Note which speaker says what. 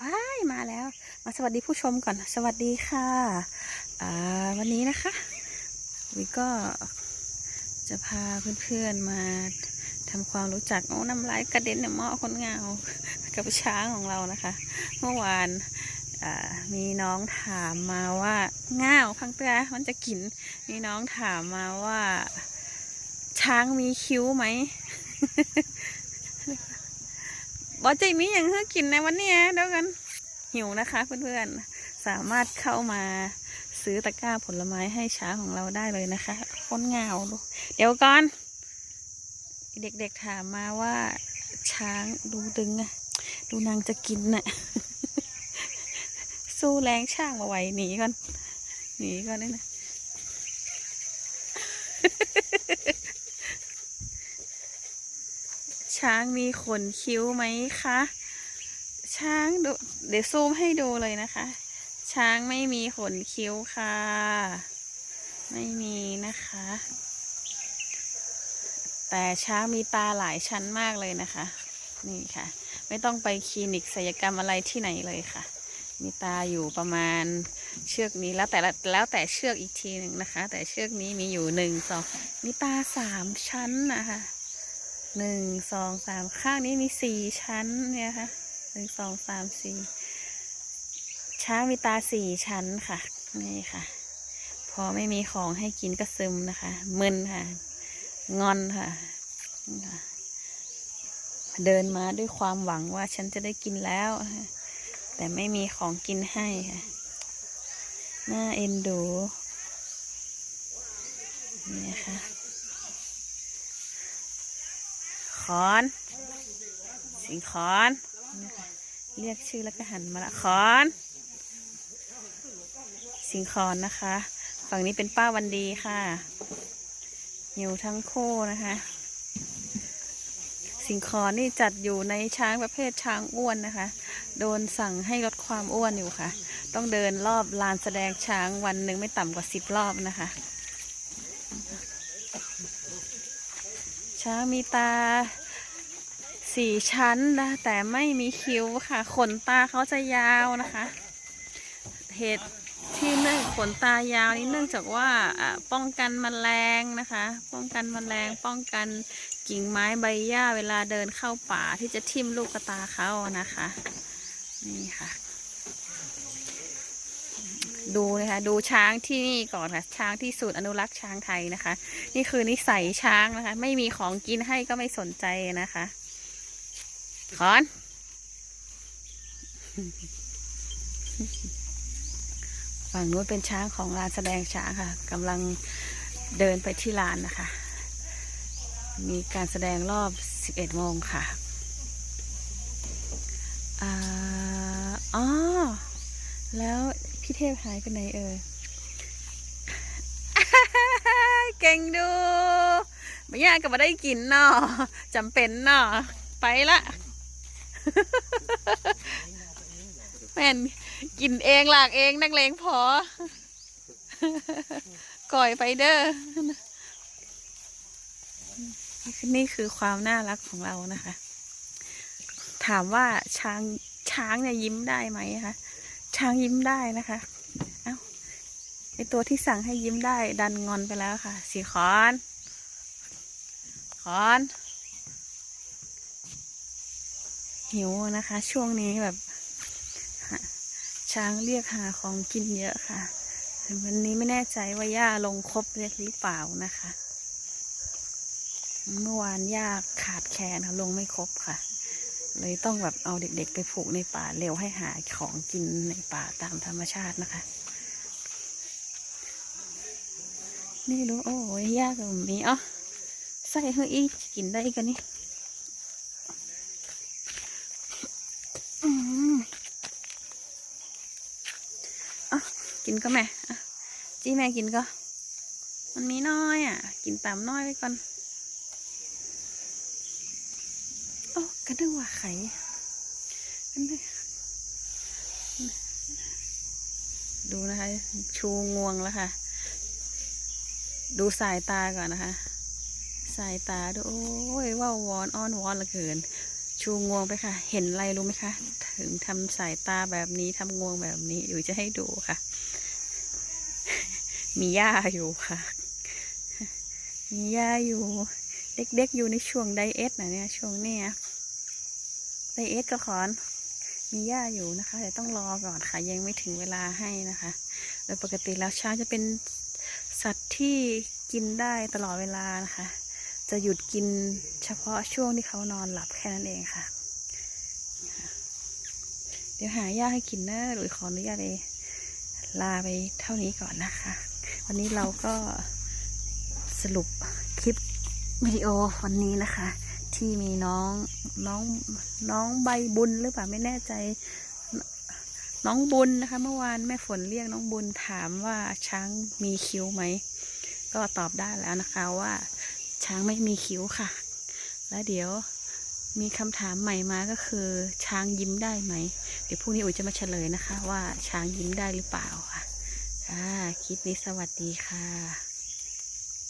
Speaker 1: ว้ายมาแล้ว มาสวัสดีผู้ชมก่อน สวัสดีค่ะวันนี้นะคะวิก็จะพาเพื่อนๆมาทำความรู้จักโอ้น้ำลายกระเด็นเนี่ยหม้อคนเงากับช้างของเรานะคะ เมื่อวานมีน้องถามมาว่าง่าวพังเตือมันจะกิน มีน้องถามมาว่า ช้างมีคิ้วไหม บอใจมีอย่างเพื่อกินในวันนี้เดี๋ยวกันหิวนะคะเพื่อนๆ สามารถเข้ามาซื้อตะกร้าผลไม้ให้ช้างของเราได้เลยนะคะค้นเงาลูกเดี๋ยวก่อน เด็กๆถามมาว่าช้างดูดึงอะดูนางจะกินน่ะ สู้แรงช่างมาไหวหนีก่อน หนีก่อนนี่นะ ช้างมีขนคิ้วไหมคะ ช้างดูเดี๋ยวซูมให้ดูเลยนะคะ ช้างไม่มีขนคิ้วค่ะ ไม่มีนะคะ แต่ช้างมีตาหลายชั้นมากเลยนะคะ นี่ค่ะ ไม่ต้องไปคลินิกศัลยกรรมอะไรที่ไหนเลยค่ะ มีตาอยู่ประมาณเชือกนี้แล้วแต่ละแล้วแต่เชือกอีกทีหนึ่งนะคะ แต่เชือกนี้มีอยู่หนึ่งสองมีตาสามชั้นนะคะ หนึ่งสองสามข้างนี้มีสี่ชั้นเนี่ยค่ะหนึ่งสองสามสี่ช้างมีตาสี่ชั้นค่ะ นี่ค่ะ พอไม่มีของให้กินก็ซึมนะคะ มึนค่ะ งอนค่ะ เดินมาด้วยความหวังว่าฉันจะได้กินแล้ว แต่ไม่มีของกินให้ค่ะน่าเอ็นดูนี่ค่ะ ขอน สิงขอนเรียกชื่อแล้วก็หันมาละขอน สิงขอนนะคะ ฝั่งนี้เป็นป้าวันดีค่ะ อยู่ทั้งคู่นะคะ สิงขอนนี่จัดอยู่ในช้างประเภทช้างอ้วนนะคะ โดนสั่งให้ลดความอ้วนอยู่ค่ะ ต้องเดินรอบลานแสดงช้างวันหนึ่งไม่ต่ำกว่าสิบรอบนะคะ ช้างมีตา สี่ชั้นนะแต่ไม่มีคิ้วค่ะ ขนตาเขาจะยาวนะคะ เหตุที่เนื่องขนตายาวนี้เนื่องจากว่าป้องกันแมลงนะคะ ป้องกันแมลงป้องกันกิ่งไม้ใบหญ้าเวลาเดินเข้าป่าที่จะทิ่มลูกกตาเขานะคะ นี่ค่ะ ดูนะคะดูช้างที่นี่ก่อนค่ะ ช้างที่ศูนย์อนุรักษ์ช้างไทยนะคะ นี่คือนิสัยช้างนะคะ ไม่มีของกินให้ก็ไม่สนใจนะคะ ขอน ฝั่งนู้นเป็นช้างของลานแสดงช้างค่ะกำลังเดินไปที่ลานนะคะ มีการแสดงรอบ 11โมงค่ะอ๋อ แล้วพี่เทพหายไปไหนเอ่ยเก่งดูไม่ยากก็มาได้กินเนาะจำเป็นเนาะไปละ แม่นกินเองหลากเองนักเลงพอก่อยไปเด้อนี่คือความน่ารักของเรานะคะ ถามว่าช้างช้างเนี่ยยิ้มได้ไหมคะช้างยิ้มได้นะคะเอ้าไอตัวที่สั่งให้ยิ้มได้ดันงอนไปแล้วค่ะสีขอนขอน หิวนะคะ ช่วงนี้แบบช้างเรียกหาของกินเยอะค่ะ วันนี้ไม่แน่ใจว่าย่าลงครบเรียกหรือเปล่านะคะ เมื่อวานย่าขาดแคลนค่ะลงไม่ครบค่ะ เลยต้องแบบเอาเด็กๆไปผูกในป่าเร็วให้หาของกินในป่าตามธรรมชาตินะคะนี่รู้โอ้ยยากกับมีอ๋อใส่เฮ้ยกินได้กันนี่ อะกินก็แม่อะจี้แม่กินก็ มันมีน้อยอะ กินตามน้อยไปก่อนโอ้ก็นึกว่าไข่อันนี้ดูนะคะ ชูงวงแล้วค่ะ ดูสายตาก่อนนะคะ สายตาดู โอ้ยว่าวอนอ้อนวอนเหลือเกิน ชูงวงไปค่ะ เห็นอะไรรู้ไหมคะ ถึงทำสายตาแบบนี้ทำงวงแบบนี้อยู่จะให้ดูค่ะ มีหญ้าอยู่ค่ะ มีหญ้าอยู่ เด็กๆอยู่ในช่วงไดเอทนะเนี่ยช่วงเนี้ยไดเอทก็ขอนมีหญ้าอยู่นะคะแต่ต้องรอก่อนค่ะ ยังไม่ถึงเวลาให้นะคะ โดยปกติแล้วช้างจะเป็นสัตว์ที่กินได้ตลอดเวลานะคะ จะหยุดกินเฉพาะช่วงที่เขานอนหลับแค่นั้นเองค่ะ เดี๋ยวหาหญ้าให้กินนะหรือขออนุญาตไปลาไปเท่านี้ก่อนนะคะ วันนี้เราก็สรุปคลิปวิดีโอวันนี้นะคะ ที่มีน้องน้องน้องใบบุญหรือเปล่าไม่แน่ใจ น้องบุญนะคะ เมื่อวานแม่ฝนเรียกน้องบุญถามว่าช้างมีคิ้วไหม ก็ตอบได้แล้วนะคะว่า ช้างไม่มีคิ้วค่ะ แล้วเดี๋ยวมีคำถามใหม่มาก็คือ ช้างยิ้มได้ไหม เดี๋ยวพรุ่งนี้อุ๋ยจะมาเฉลยนะคะ ว่าช้างยิ้มได้หรือเปล่าค่ะอ่าคลิปนี้สวัสดีค่ะ